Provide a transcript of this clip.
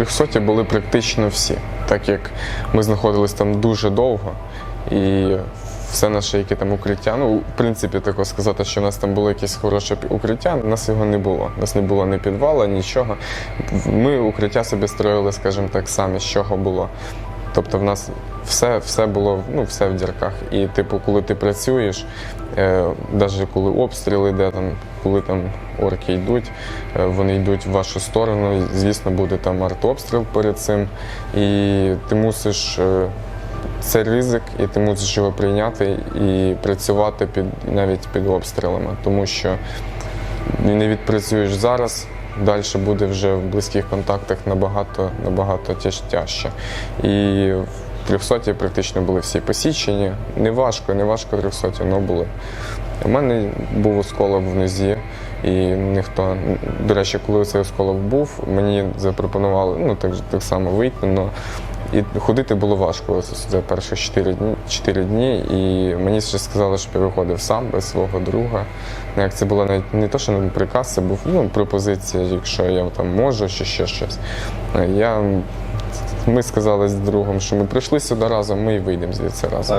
Трьохсоті були практично всі, так як ми знаходились там дуже довго, і все наше яке там укриття. Ну, в принципі, тако сказати, що у нас там було якесь хороше укриття, у нас його не було. У нас не було ні підвала, нічого. Ми укриття собі строїли, скажімо так, самі, з чого було. Тобто в нас все, все було ну, все в дірках. І, типу, коли ти працюєш, е, навіть коли обстріл йде, там, коли там орки йдуть, е, вони йдуть в вашу сторону. Звісно, буде там артобстріл перед цим. І ти мусиш. е, це ризик, і ти мусиш його прийняти і працювати під навіть під обстрілами, тому що не відпрацюєш зараз. Далі буде вже в близьких контактах набагато набагато тяжче. І 300 практично були всі посічені. Не важко, не важко 300, але були. У мене був осколок в нозі, і ніхто, до речі, коли цей осколок був, мені запропонували ну, так, так само вийти, але і ходити було важко за перші 4 дні, 4 дні. І мені ще сказали, щоб я виходив сам без свого друга. Ну, як це було навіть не то, що не приказ, це був ну, пропозиція, якщо я там можу чи ще щось. Я, ми сказали з другом, що ми прийшли сюди разом, ми і вийдемо звідси разом.